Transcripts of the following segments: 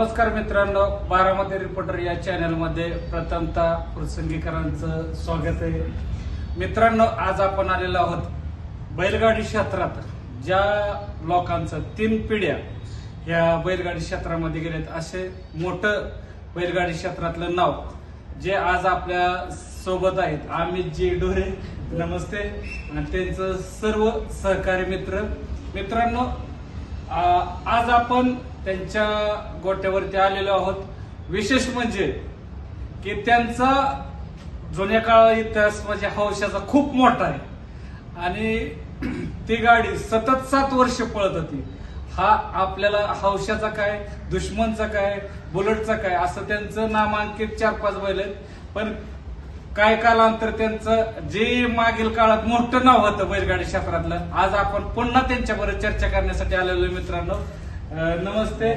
नमस्कार मित्रांनो बारामती रिपोर्टर या चॅनलमध्ये प्रथमतः प्रसंगीकरांचं स्वागत आहे. मित्रांनो आज आपण आलेलो आहोत बैलगाडी क्षेत्रात ज्या लोकांचं तीन पिढ्या ह्या बैलगाडी क्षेत्रामध्ये गेलेत. असे मोठं बैलगाडी क्षेत्रातलं नाव जे आज आपल्यासोबत आहेत. अमित जी डोरे नमस्ते. आणि त्यांचं सर्व सहकारी मित्र. मित्रांनो आज आपण त्यांच्या गोट्यावरती आलेलो आहोत. विशेष म्हणजे की त्यांचा जुन्या काळ इतिहास म्हणजे हौशाचा खूप मोठा आहे. आणि ती गाडी सतत सात वर्ष पळत होती. हा आपल्याला हौशाचा काय दुश्मनचा काय बुलेटचा काय असं त्यांचं नामांकित चार पाच बैल आहेत. पण काय कालांतर त्यांचं जे मागील काळात मोठं नाव होतं बैलगाडी क्षेत्रातलं आज आपण पुन्हा त्यांच्याबरोबर चर्चा करण्यासाठी आलेलो मित्रांनो. नमस्ते.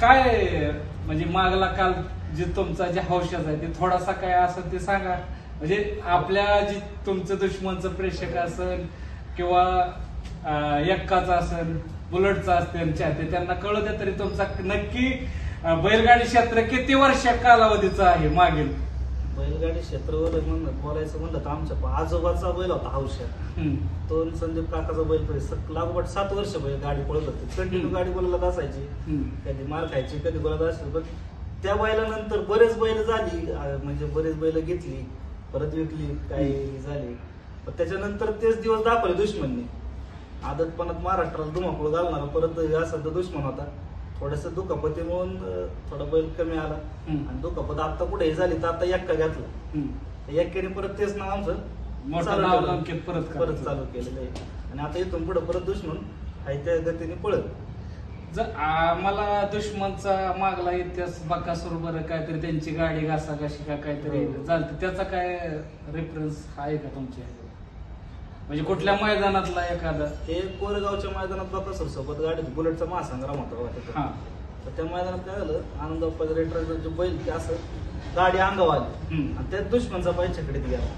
काय म्हणजे मागला काल जे तुमचा जे हौशाच आहे ते थोडासा काय असं ते सांगा. म्हणजे आपल्या जे तुमचं दुश्मनचं प्रेक्षक असेल किंवा अं, एक्काचा असेल बुलटचा असेल चाहते त्यांना कळू द्या तरी तुमचा नक्की बैलगाडी क्षेत्र किती वर्ष कालावधीचं आहे मागील? बैलगाडी क्षेत्रावर म्हणलं बोलायचं म्हणलं तर आमच्या आजोबाचा बैल होता हौशा. तो संदीप काकाचा बैल पहिले लागोपाठ सात वर्ष बैल गाडी पळत होती. कंटिन्यू. गाडी बोलायला असायची. कधी मार खायची कधी बोलत असेल. पण त्या बैलानंतर बरेच बैल झाली. म्हणजे बरेच बैल घेतली परत विकली काही झाली. पण त्याच्यानंतर तेच दिवस दाखवले दुश्मनने. आदतपणात महाराष्ट्राला धुमाकूळ घालणारा परत असा दुश्मन होता. थोडस दुखापती म्हणून थोडा बैल कमी आला हम्म. आणि दुखापत आता कुठे हे झाली तर आता एक्का घातला हम्म. परत तेच नाव आमचं मोठं चालू नाव ठेवलं. अंकित परत परत. चालू केलेलं आहे आणि आता इथून पुढे परत दुश्मन आहे त्या गतीने पळत जर आम्हाला दुश्मनचा मागला इतिहास बकासूर बरं काहीतरी त्यांची गाडी घासा घाशी का काहीतरी हो. चालतं त्याचा काय रेफरन्स आहे का तुमच्या म्हणजे कुठल्या मैदानातला एखादा? ते कोरेगावच्या मैदानात बकासूर सोबत गाडीत बुलेटचा महासंग्राम होता. हा. तर त्या मैदानात काय झालं आनंद अप्पाच्या रेटरचं जे बैल ते असं गाडी अंगावर आली. हम्म. आणि त्या दुश्मनचा पाय छकडीत गेला.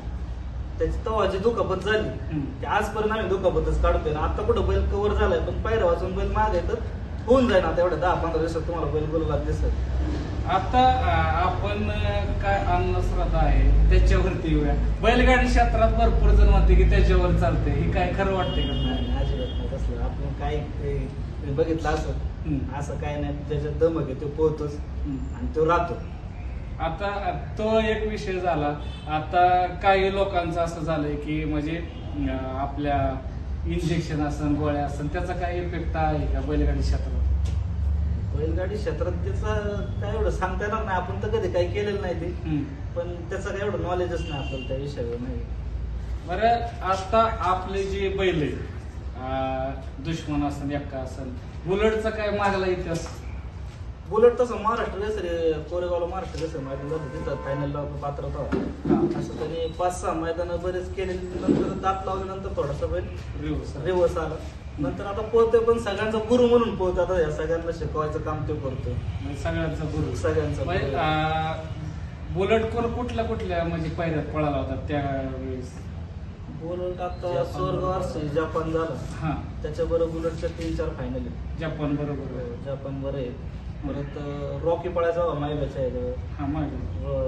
त्याची तवाची दुखापत झाली हम्म. ते आजपर्यंत आम्ही दुखापतच काढतोय. आणि आता कुठं बैल कव्हर झालाय पण पायऱ्या वाचून बैल मागे तर होऊन जाईल आता एवढ्या दहा पंधरा दिवसात तुम्हाला बैल बोलला दिसत आता आपण काय अंधश्रद्धा आहे त्याच्यावरती येऊया. बैलगाडी क्षेत्रात भरपूर जण म्हणते की त्याच्यावर चालते हे काय खरं वाटते का? नाही अजिबात नाही. तसलं आपण काय ते बघितलं असं. असं काय नाही. ज्याच्यात दमक आहे तो पोहतोच. आणि तो राहतो. आता तो एक विषय झाला. आता काही लोकांचं असं झालंय की म्हणजे आपल्या इंजेक्शन असन गोळ्या असन त्याचा काही इफेक्ट आहे का बैलगाडी क्षेत्रात बैलगाडी क्षेत्रात त्याचं काय एवढं सांगता येणार नाही. आपण तर कधी काही केलेलं नाही ते. पण त्याचं काय एवढं नॉलेजच नाही आपल्याला त्या विषयावर नाही. बरं आता आपले जे बैल आहे दुश्मन असन एक्का असन बुलेटचा काय मागला इतिहास? बुलेट तसं महाराष्ट्र केसरी कोरेगावला महाराष्ट्र केसरी मैदान झालं तिथं फायनलला पात्रता होता. असं त्यांनी पाच सहा मैदानं बरेच केले नंतर दात लावल्यानंतर थोडासा बैल रिव्हर्स. रिवर्स आला. नंतर आता पोहतोय पण सगळ्यांचा गुरु म्हणून पोहतो आता या सगळ्यांना शिकवायचं काम ते करतोय. म्हणजे सगळ्यांचा गुरु. सगळ्यांचा म्हणजे, गुरु. अं, बुलेट कोण कुठल्या कुठल्या म्हणजे पायऱ्यात पळाला होता त्यावेळेस? बुलेट आता जपान स्वर्ग वर्ष जपान झाला. हा. त्याच्याबरोबर बुलेटच्या तीन चार फायनल आहेत. जपान बरोबर. जपान बरं आहे. परत रॉकी पळायचा आहे हा मागे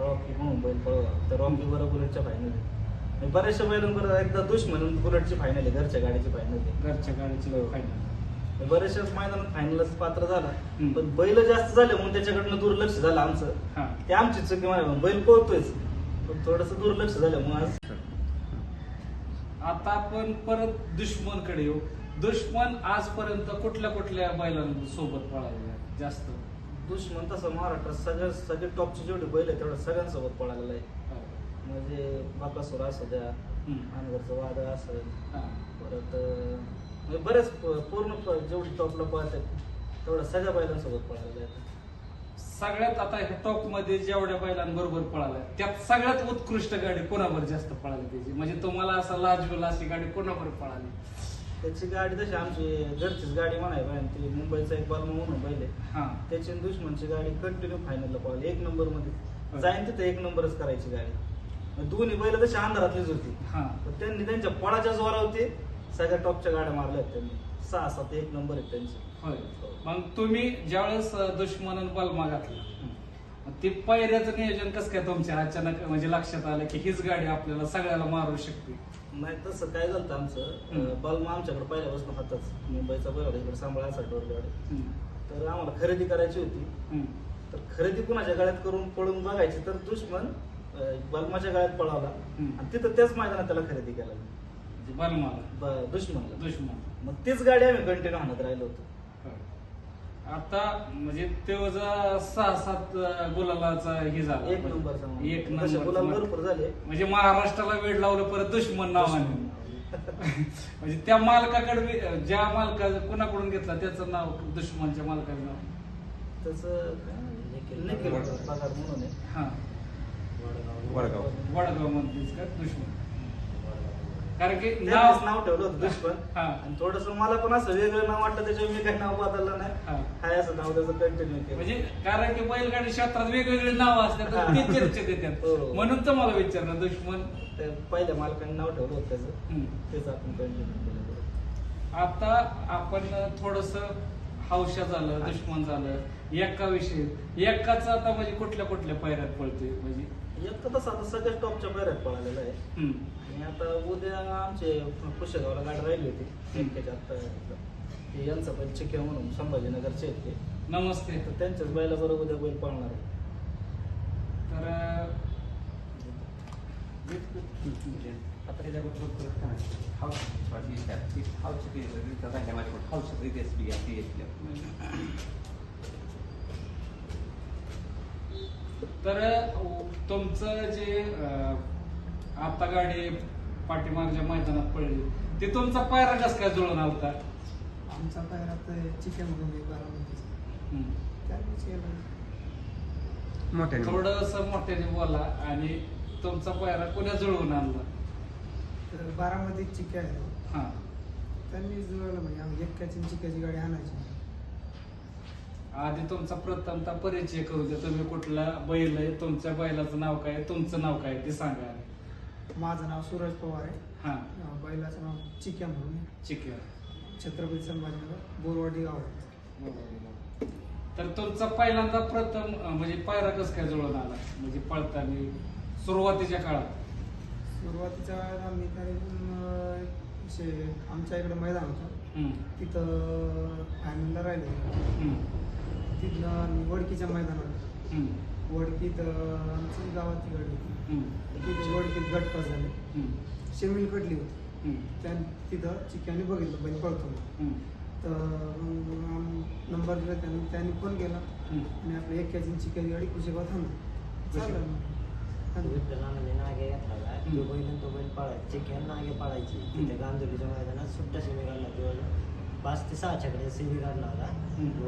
रॉकी म्हणून बैल पळवा तर रॉकी बरोबर बुलेटच्या फायनल आहे बऱ्याचशा बैलांबरोबर एकदा दुश्मन बुलेटची फायनल आहे घरच्या गाडीची फायनल आहे. घरच्या गाडीची. फायनल बऱ्याचशाच मैदानात फायनलच पात्र झाला. हम्म. पण बैल जास्त झाले म्हणून त्याच्याकडनं दुर्लक्ष झालं आमचं. हा. ते आमची चुकी म्हणा बैल पोहतोयच. पण थोडस दुर्लक्ष झाल्यामुळे आज. आता आपण परत दुश्मनकडे येऊ. दुश्मन आजपर्यंत कुठल्या कुठल्या बैलांसोबत पळालेला आहे जास्त. दुश्मन तसं महाराष्ट्रात सगळ्या सगळे टॉपचे जेवढे बैल आहे तेवढ्या सगळ्यांसोबत पळालेला आहे. म्हणजे बाकासूर असू द्या हम्म. अनगरचं वादळ असेल. परत म्हणजे बरेच पूर्ण जेवढी टॉपला पळतात तेवढ्या सगळ्या बैलांसोबत पळालेला आहे सगळ्यात आता ह्या टॉपमध्ये जेवढ्या बैलांबरोबर पळाल्या त्यात सगळ्यात उत्कृष्ट गाडी कोणावर जास्त पळाली त्याची? म्हणजे तुम्हाला असं लाजवेल अशी गाडी कोणावर पळाली? त्याची गाडी तशी आमची घरचीच गाडी म्हणाय ती मुंबईचा एक बालमा म्हणून पहिले हा. त्याची दुश्मनची गाडी कंटिन्यू फायनलला पळाली. एक नंबरमध्ये. जाईन तिथे एक नंबरच करायची गाडी. दोन्ही बैल तशी अंधारातलीच होती हा. त्यांनी त्यांच्या पळाच्या जोरावरती सगळ्या टॉपच्या गाड्या मारल्या आहेत त्यांनी. सहा सात एक नंबर आहेत त्यांचे. होय. मग तुम्ही ज्यावेळेस अं, दुश्मनानं बलमा घातला मग ते पायऱ्याचं नियोजन कसं काय तुमच्या अचानक म्हणजे लक्षात आलं की हीच गाडी आपल्याला सगळ्याला मारू शकते? नाही तसं काय झालं होतं आमचं हम्म. बलमा आमच्याकडे पहिल्यापासून होताच. मुंबईचा बैल इकडे सांभाळायचा डोरगाडी हम्म. तर आम्हाला खरेदी करायची होती. हम्म. तर खरेदी कुणाच्या गाड्यात करून पळून बघायची तर दुश्मन बलमाच्या गाड्यात पळाला. हम्म. आणि तिथं त्याच मैदानात त्याला खरेदी केला बलमाला ब- दुश्मनला. दुश्मन. मग तीच गाडी आम्ही कंटिन्यू आणत राहिलो होतो. आता म्हणजे तो जा सहा सात अं, गुलालाचा हे झाला. एक नंबरचा माणूस. एक तसे गुलाम नंबर भरपूर झाले. म्हणजे महाराष्ट्राला वेळ लावलं परत दुश्मन नावाने म्हणजे त्या मालकाकडे बी- ज्या मालका कुणाकडून घेतला त्याचं नाव दुश्मनच्या मालकाचं नाव? निखिल निखिल. पगार म्हणून आहे. हा. वडगाव. वडगाव मधलीच का दुश्मन कारण की नाव नाव ठेवलं होतं दुश्मन. हा. आणि थोडस मला पण असं वेगळं नाव वाटतं त्याच्यावर मी काही नाव बदललं नाही. हा. हाय असं नाव त्याचं कंटिन्यू केलं. म्हणजे कारण की बैलगाडी क्षेत्रात वेगवेगळे नाव असतात तर ते चर्चेत येतात. हो. म्हणून तर मला विचारलं दुश्मन. पहिल्या मालकाने नाव ठेवलं होतं त्याचं. हम्म. तेच आपण कंटिन्यू केलं. आता आपण थोडस हौशा झालं दुश्मन झालं एका विषयी. एकाच आता म्हणजे कुठल्या कुठल्या पैऱ्यात पळतोय म्हणजे एक तर तसं आता सगळ्याच टॉपच्या पैऱ्यात पळालेलं आहे. आणि आता उद्या आमचे पुष्यगावला गाडी राहिली होती हम्म. त्याच्या आता ते यांचं पण चिके म्हणून संभाजीनगरचे आहेत ते नमस्ते तर त्यांच्याच बैला बरोबर उद्या बैल पळणार आहे तर आता त्याच्याबद्दल करत तर तुमचं जे आता गाडी पाठीमागच्या मैदानात पडली ते तुमचा पायरा कस काय जुळून आलता? आमचा चिकन हम्म. त्यामुळेच गेलो मोठ्याने. थोडस मोठ्याने बोला आणि तुमचा पायरा कुण्या जुळवून आणला? तर बारामतीत चिके आहे हा. त्यांनी जुळवलं म्हणजे आम्ही एक्काची चिकाची गाडी आणायची. आधी तुमचा प्रथमता परिचय करू द्या. तुम्ही कुठला बैल आहे तुमच्या बैलाचं नाव काय तुमचं नाव काय ते सांगा माझं नाव सूरज पवार आहे. हा. अं, बैलाचं नाव चिक्या म्हणून. आहे. चिकन छत्रपती संभाजीनगर बोरवाडी गाव आहे. तर तुमचा पहिल्यांदा प्रथम अं, म्हणजे पायरा कस काय जुळून आला? म्हणजे पळताना सुरुवातीच्या काळात. सुरुवातीच्या वेळेला आम्ही तरी अं, शे- आमच्या इकडे मैदान होतं. हम्म, तिथं फायनलला राहिलो हम्म, आम्ही वडकीच्या मैदानात वडकीत आमची गावाची गाडी होती. तिथे वडकीत गटपास झाले शेमील कटली होती. त्या तिथं चिक्याने बघितलं बैल पळतो तर नंबर दिला त्यांनी त्यांनी फोन केला. आणि आपल्या एक्क्याची चिक्याची गाडी कुशेगाव. थांबली. विठ्ठलाने नागे घातला तो. बैल आणि तो बैल पळायचा चिकन नागे पळायची. तिथे गांधुलीच्या मैदानात सुट्टा सेमी काढला तो. पाच ते सहाच्याकडे सेमी काढला होता.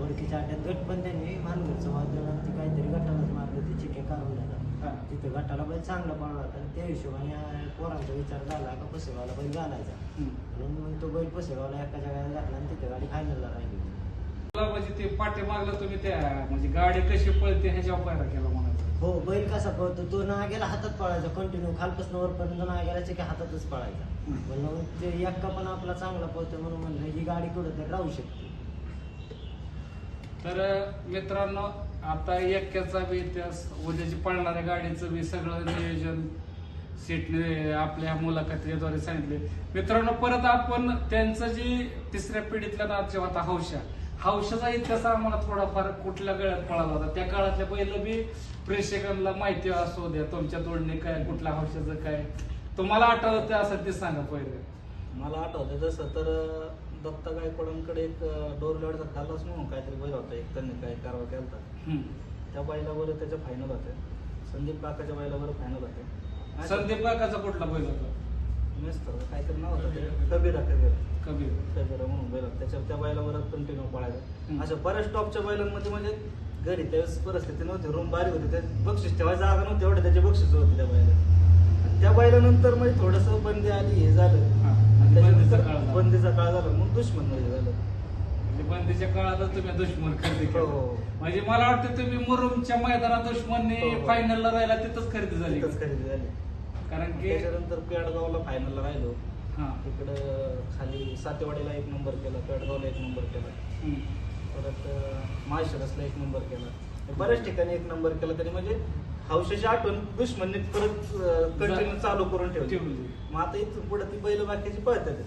ओळखीच्या अड्ड्यात गट पण त्यांनी मानगडचं आणि ते काहीतरी गटालाच मारलं ते चिके काढून हा. झाला तिथे गटाला बैल चांगला पळला होता आणि त्या हिशोबाने पोरांचा विचार झाला का पुसेगावला बैल घालायचा. म्हणून मग तो बैल पुसेगावला एका जागेला घातला आणि तिथे गाडी फायनलला राहिली म्हणजे ते पाठीमागलं तुम्ही त्या म्हणजे गाडी कशी पळते ह्याच्यावर पायरा केला हो बैल कसा पळतो तो नागेला हातात पळायचा कंटिन्यू खालपासून वरपर्यंत नागेला की हातातच पळायचा. म्हणून ते एक्का पण आपला चांगला पळतो म्हणून म्हणलं ही गाडी कुठं तर राहू शकते. तर मित्रांनो आता एक्क्याचा बी इतिहास उद्याची पळणाऱ्या गाडीचं बी सगळं नियोजन सीटने आपल्या मुलाखतीद्वारे सांगितले. मित्रांनो परत आपण त्यांचं जी तिसऱ्या पिढीतल्या नाच होता हौशा हौशाचा इतिहास आम्हाला थोडाफार कुठल्या काळात पळाला होता. त्या काळातल्या पहिलं बी प्रेक्षकांना माहिती असू द्या तुमच्या तोडणे काय कुठल्या हौशाचं काय. तुम्हाला आठवतं असं ते सांगा पहिले? मला आठवतं जसं तर दत्ता गायकवाडांकडे एक डोरलेवडचा खालास म्हणून काहीतरी बैल होता एक त्यांनी काय कारवा केला. त्या बैलावर त्याच्या फायनल होते संदीप काकाच्या बैलावर फायनल होते संदीप काकाचा कुठला बैल होता? मेस्तर काहीतरी नाव होतं. कबीरा कबीरा कबीर कबीरा म्हणून बैल होता. त्याच्या त्या बैलावर कंटिन्यू हम्म. पळायचं अशा बऱ्याच टॉपच्या बैलांमध्ये म्हणजे घरी त्यावेळेस परिस्थिती नव्हती रूम बारीक होती ते बक्षीस ठेवायची जागा नव्हती एवढे त्याचे बक्षीस होते त्या बैला आणि त्या बैलानंतर म्हणजे थोडस बंदी आली हे झालं हा. आणि बंदीचा त्याच्यानंतर काळ झाला. बंदीचा काळ झाला मग दुश्मनमध्ये झालं म्हणजे बंदीच्या काळातच तुम्ही दुश्मन खरेदी केलं हो. म्हणजे मला वाटतं तुम्ही मुरुमच्या मैदानात दुश्मनने हो, हो. फायनलला राहिला तिथंच खरेदी झाली तिथंच खरेदी झाली कारण की त्याच्यानंतर पेडगावला फायनलला राहिलो. हा. इकडं खाली सातेवाडीला एक नंबर केला पेडगावला एक नंबर केला. परत माळशिरसला एक नंबर केला. बऱ्याच ठिकाणी एक नंबर केला तरी म्हणजे हौशाची आठवण दुश्मनने परत कंटिन्यू चालू करून ठेवली. ठेवली. मग आता इथून पुढे ती बैल बाकीची पळतात.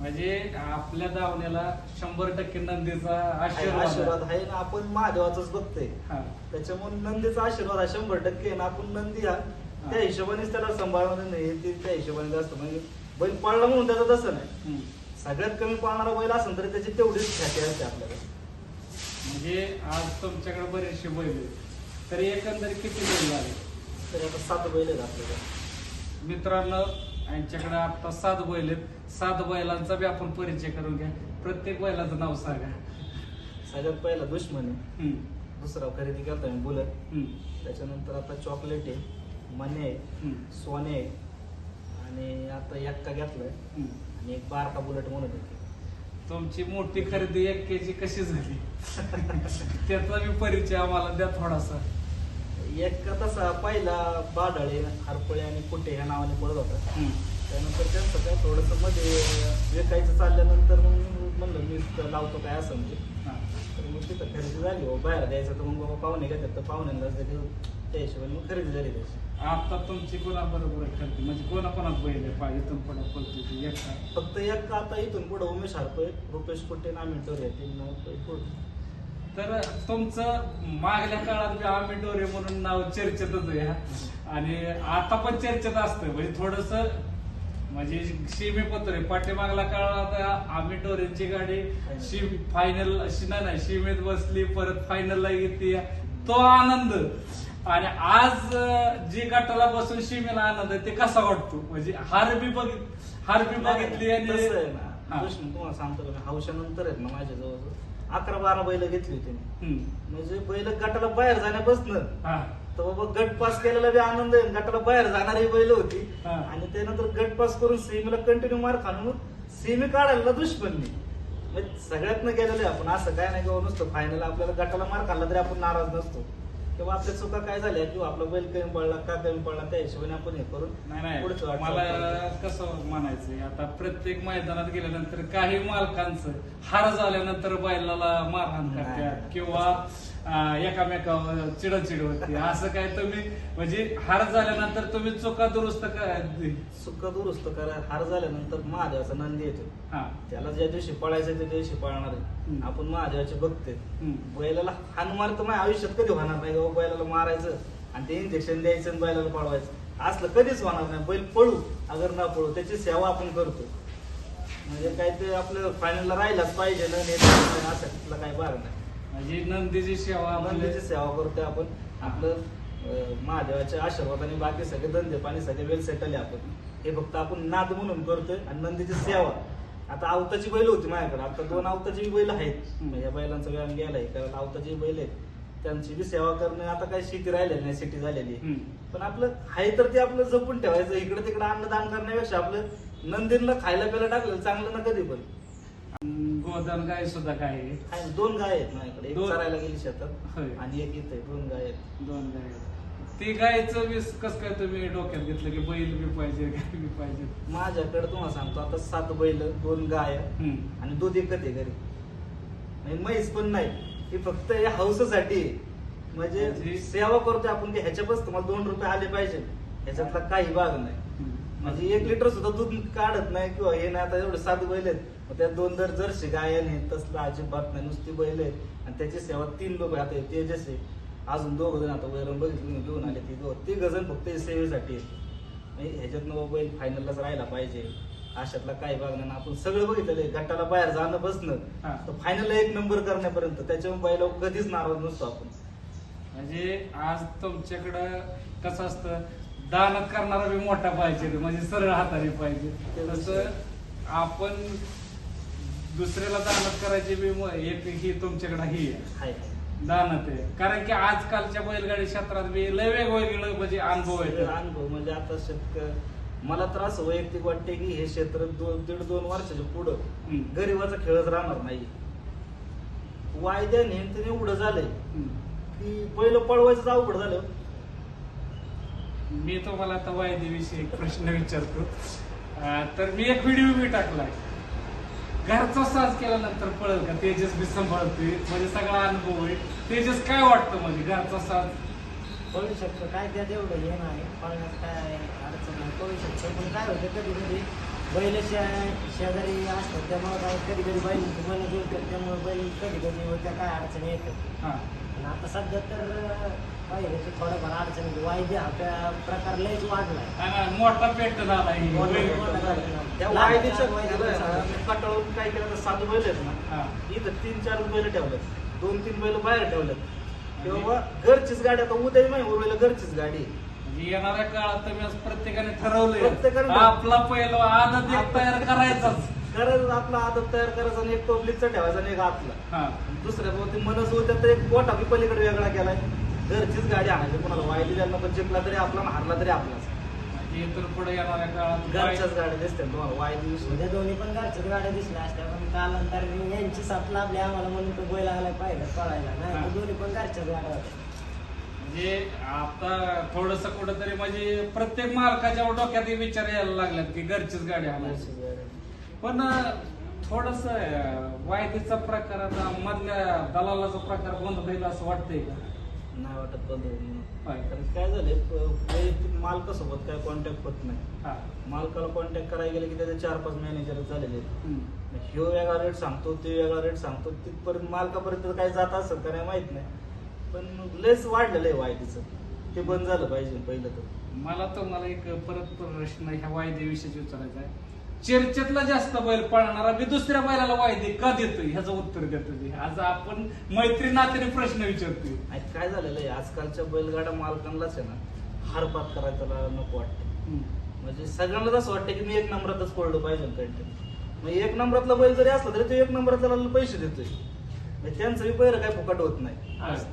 म्हणजे आपल्या दावण्याला शंभर टक्के नंदीचा आशीर्वाद आहे. ना आपण महादेवाचाच बघतोय. हा. त्याच्यामुळे नंदीचा आशीर्वाद हा शंभर टक्के. ना आपण नंदी हा त्या हिशोबानेच त्याला सांभाळणं नाही ते त्या हिशोबाने जास्त म्हणजे बैल पाळला म्हणून त्याचं तसं नाही. सगळ्यात कमी पाळणारा बैल असेल तरी त्याची तेवढीच ख्याती असते आपल्याला. म्हणजे आज तुमच्याकडे बरेचसे बैल आहेत. तरी एकंदरीत किती बैल आले तरी आता सात बैल आहेत आपल्याकडे. मित्रांनो यांच्याकडे आता सात बैल आहेत. सात बैलांचा बी आपण परिचय करून घ्या. प्रत्येक बैलाचं नाव सांगा. सगळ्यात पहिला दुश्मन आहे. दुसरा खरेदी करता मी बुलट. त्याच्यानंतर आता चॉकलेट आहे. मने. सोने आणि आता एक्का घेतलाय. आणि एक बारका बुलेट म्हणत होते तुमची मोठी खरेदी एक केजी कशी झाली त्याचा बी परिचय आम्हाला द्या थोडासा एक तसा पहिला बाडाळे हरपळे आणि कुटे ह्या नावाने पडत होता. त्यानंतर त्यांचं काय थोडंसं मध्ये विकायचं चालल्यानंतर मग म्हणलं मी तर लावतो काय असं म्हणजे. हा. तर मग तिथं खरेदी झाली. हो बाहेर द्यायचं. तर मग बाबा पाहुणे घेतात. तर पाहुण्यांनाच देऊ त्या हिशोबाने मग खरेदी झाली त्याची. आता तुमची कोणा बरोबर खरेदी? म्हणजे कोणा कोणात बैल आहे? पाहिजे इथून पुढे पळतो ती एकटा? फक्त एक आता इथून पुढे उमेश हरपळे रुपेश कुटे ना मिनिटवर आहे तीन नाव पुढे. तर तुमचं मागल्या काळात आम्ही डोरे म्हणून नाव चर्चेतच आहे. आणि आता पण चर्चेत असतं म्हणजे थोडस म्हणजे सीमे पत्र पाठीमागला काळात आम्ही डोरेंची गाडी सीम फायनल नाही नाही सीमेत बसली परत फायनलला येते. तो आनंद. आणि आज जी गटाला बसून सीमेला आनंद आहे ते कसा वाटतो? म्हणजे हार बी बघित हार बी बघितली आणि तुम्हाला सांगतो हौशानंतर आहेत ना माझ्या जवळ अकरा बारा बैल घेतली होती मी. म्हणजे बैल गटाला बाहेर जाण्यापासून. तर बाबा गट पास केलेला बी आनंद आहे. गटाला बाहेर जाणारी बैल होती. हा. आणि त्यानंतर गट पास करून सेमीला कंटिन्यू मार खाणून सेमी काढायला दुश्मननी. म्हणजे सगळ्यातनं गेलेलं आपण. असं काय नाही किंवा नुसतं फायनल आपल्याला गटाला मार खाल्ला तरी आपण नाराज नसतो. किंवा आपल्या चुका काय झाल्या किंवा आपला बैल कमी पडला का कमी पडला त्या हिशोबाने आपण हे करून नाही नाही वाटचाल मला. कसं म्हणायचंय आता प्रत्येक मैदानात गेल्यानंतर काही मालकांचं हार झाल्यानंतर बैलाला मारहाण करतात. किंवा एकामेकावर चिडचिड होते असं काय तुम्ही म्हणजे हार झाल्यानंतर तुम्ही चुका दुरुस्त काय सुख दुरुस्त करा हार झाल्यानंतर महादेवाचा नंदी येतो. हा. त्याला ज्या दिवशी पळायचं त्या दिवशी पळणार आहे. आपण महादेवाचे. हम्म. बैलाला हान मार तर माझ्या आयुष्यात कधी होणार नाही बाबा बैलाला मारायचं आणि ते इंजेक्शन द्यायचं आणि बैलाला पळवायचं. असलं कधीच होणार नाही. बैल पळू अगर ना पळू त्याची सेवा आपण करतो. म्हणजे काय ते आपलं फायनलला राहिलाच पाहिजे ना असं तिथला काही भाग नाही. म्हणजे नंदीची सेवा आपली नंदीची सेवा करतोय आपण. आपलं अं, महादेवाच्या आशीर्वादाने बाकी सगळे धंदे पाणी सगळे वेल सेटल आहे आपण. हे फक्त आपण नाद म्हणून करतोय आणि नंदीची सेवा. आता आवताची बैल होती माझ्याकडे. आता दोन आवताची बैल आहेत. हम्म. या बैलांचा व्यायाम गेलाय. कारण आवताची बैल आहेत. त्यांची बी सेवा करणे आता काही शेती राहिलेली नाही सिटी झालेली आहे. हम्म. पण आपलं आहे तर ते आपलं जपून ठेवायचं. इकडे तिकडे अन्नदान करण्यापेक्षा आपलं नंदींना खायला प्यायला टाकलं चांगलं ना कधी पण. अं, गोधन गाय सुद्धा काय आहे आहे, दोन गाय आहेत माझ्याकडे एक दोन? चरायला गेली शेतात होय. आणि एक इथे दोन गाय आहेत. दोन गाय आहेत. ती गायचं वीस कस काय तुम्ही डोक्यात घेतलं की बैल बी पाहिजे गाय बी पाहिजे? माझ्याकडे तुम्हाला सांगतो आता सात बैल दोन गाय हम्म. आणि दूध एकच आहे घरी. आणि म्हैस पण नाही. ही फक्त या हौससाठी म्हणजे म्हणजे- सेवा करतोय आपण की ह्याच्यापास तुम्हाला दोन रुपये आले पाहिजे. ह्याच्यातला काही भाग नाही. म्हणजे एक लिटर सुद्धा दूध काढत नाही किंवा हे नाही आता एवढे सात बैल आहेत. मग त्यात दोन दर जर्सी गाय नाही तसलं अजिबात नाही. नुसती बैल आहेत. आणि त्याची सेवा तीन लोक आता आहेत. तेजस आहे. अजून दोघ जण आता वैरण बघितलं घेऊन आले ती दोघं. तिघ जण फक्त सेवेसाठी म्हणजे ह्याच्यातनं बाबा बैल फायनललाच राहायला पाहिजे. अशातला काही भाग नाही. आपण सगळं बघितलेलं आहे. गटाला बाहेर जाणं बसणं. हा. तर फायनलला एक नंबर करण्यापर्यंत त्याच्यावर बैला कधीच नाराज नसतो आपण. म्हणजे आज तुमच्याकडं कसं असतं? दानत करणारा बी मोठा पाहिजे म्हणजे सरळ हाताने पाहिजे. तसं आपण दुसऱ्याला दानत करायची बी म- एक ही तुमच्याकडे ही आहे. दानत आहे. कारण की आजकालच्या बैलगाडी क्षेत्रात बी लय वेगवेगळं म्हणजे अनुभव आहेत अनुभव म्हणजे आता शेतक मला तर असं वैयक्तिक वाटते की हे क्षेत्र दोन दीड दोन वर्षाच्या पुढं. गरीबाचा खेळच राहणार नाही. वायद्याने एवढं झालंय. की पहिलं पळवायचं अवघड झालं. मी तुम्हाला आता वायदेविषयी एक प्रश्न विचारतो. तर मी एक व्हिडिओ बी टाकलाय. घरचा साज केल्यानंतर पळेल का? तेजस बी सांभाळतोय. म्हणजे सगळा अनुभव आहे. तेजस काय वाटतं म्हणजे घरचा साज? पळू शकतो. काय त्यात एवढं हे नाही. पळण्यात काय अडचण नाही. पळू शकतो. पण काय होतं कधी कधी बैल शे- शेजारी असतात. त्यामुळे काय कधी कधी बैल मन जुळतात त्यामुळे बैल कधी कधी होत्या काय अडचणी येतात. हा. आता सध्या तर पाहिजे थोडंफार अडचण वायदे हा त्या प्रकार लयच वाढलाय. मोठा पेट झाला ही. त्या वायदीच्या कंटाळून काय केलं तर सात बैल आहेत ना. हा. इथं तीन चार बैल ठेवलेत दोन तीन बैल बाहेर ठेवलेत किंवा घरचीच गाडी आता उद्या नाही उरलेलं घरचीच गाडी. म्हणजे येणाऱ्या काळात प्रत्येकाने ठरवलंय. प्रत्येकाने- आपला पहिला एक तयार करायचाच. करायचं आपला आदत तयार करायचा आणि एक टोपलीचा ठेवायचा आणि एक आतला. हा. दुसऱ्या बाबतीत मनस होत्या तर एक गोठा बी पलीकडे वेगळा केलाय. घरचीच गाडी आणायची कोणाला वायली द्यायला नको जिंकला तरी आपला आणि हारला तरी आपलाच म्हणजे पुढे येणाऱ्या काळात घरच्याच गाड्या दिसतात तुम्हाला उद्या दोन्ही पण घरच्याच गाड्या दिसल्या असत्या पण कालांतर यांची साथ लाभली आम्हाला म्हणून तो बैल आलाय पाहिलं पळायला. नाही. तर दोन्ही पण घरच्याच गाड्या होत्या. म्हणजे आता थोडस कुठंतरी म्हणजे प्रत्येक मालकाच्या डोक्यात हे विचार यायला लागल्यात की घरचीच गाडी आणायची. पण थोडस वायदीचा प्रकार आता मधल्या दलालाचा प्रकार बंद होईल असं वाटतंय का? नाही वाटत बंद होईल. म्हणून. कारण काय झालंय प- वैयक्तिक मालकासोबत काय कॉन्टॅक्ट होत नाही. हा. मालकाला कॉन्टॅक्ट करायला गेले की त्याचे चार पाच मॅनेजर झालेले. ह्यो वेगळा रेट सांगतो ते वेगळा रेट सांगतो तिथपर्यंत मालकापर्यंत काय जात असेल का नाही माहीत नाही. पण लेस वाढलेलं आहे वायदीचं. ते बंद झालं पाहिजे पहिलं तर. मला तुम्हाला एक परत प्रश्न ह्या वायदेविषयी विचारायचा आहे. चर्चेतला जास्त बैल पळणारा मी दुसऱ्या बैलाला वायदे का देतोय? ह्याचं उत्तर देतोय. आज आपण मैत्री नात्याने प्रश्न विचारतोय. काय झालेलं आहे? आजकालच्या बैलगाड्या मालकांनाच आहे ना हारपात करायला त्याला नको वाटतं. म्हणजे सगळ्यांनाच असं वाटतं की मी एक नंबरातच पडलो पाहिजे कंटेंट मग एक नंबरातला बैल जरी असला तरी तो एक नंबरातला पैसे देतोय. त्यांचं बी पहिलं काय फुकट होत नाही. आज.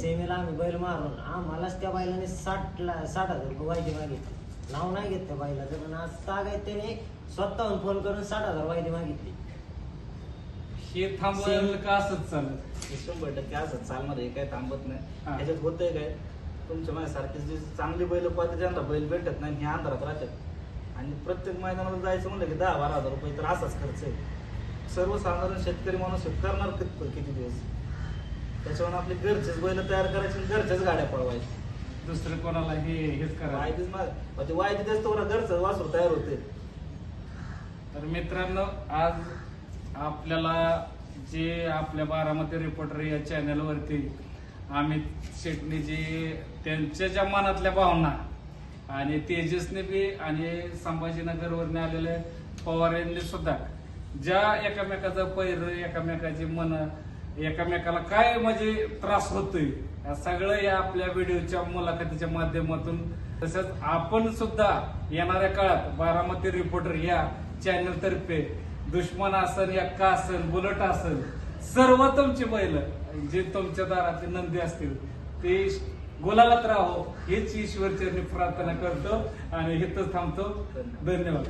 सेमीला आम्ही बैल मारून. आम्हालाच त्या बैलाने साठ ला साठ हजार रुपये वायदे मागितले. नाव नाही घेत त्या बैलाचं पण आज तागाय त्याने स्वतःहून फोन करून साठ हजार वायदे मागितले. हे थांबवेल का असंच चालत हे शंभर टक्के असं चालणार आहे. काय थांबत नाही. हा. त्याच्यात होतंय काय? तुमच्या माझ्यासारखे जे चांगली बैल पाहते त्यांना बैल भेटत नाही हे अंधारात राहतात. आणि प्रत्येक मैदानाला जायचं म्हणलं की दहा बारा हजार रुपये तर असाच खर्च आहे. सर्वसाधारण शेतकरी माणूस हे करणार किती किती दिवस? त्याच्यावर आपले घरचेच बैल तयार करायचे आणि घरच्याच गाड्या पळवायच्या. दुसरं कोणाला हे हेच करायचं. वायदीच मा- ते वायदी तेच तर घरचं वासरू तयार होते. तर मित्रांनो आज आपल्याला जे आपल्या बारामती रिपोर्टर या चॅनल वरती अमित शेटने जे त्यांच्या ज्या मनातल्या भावना आणि तेजसने बी आणि संभाजीनगरवरने आलेले पवार यांनी सुद्धा ज्या एकामेकाचं पैर एकामेकाची मन एकामेकाला काय म्हणजे त्रास होतोय या सगळं या आपल्या व्हिडिओच्या मुलाखतीच्या माध्यमातून. तसंच आपण सुद्धा येणाऱ्या काळात बारामती रिपोर्टर या चॅनल तर्फे दुश्मन असन एक्का असन बुलट असन सर्व तुमची बैल जे तुमच्या दारातले नंदी असतील ते गुलालात राहो हेच ईश्वरचरणी प्रार्थना करतो आणि इथंच थांबतो. धन्यवाद.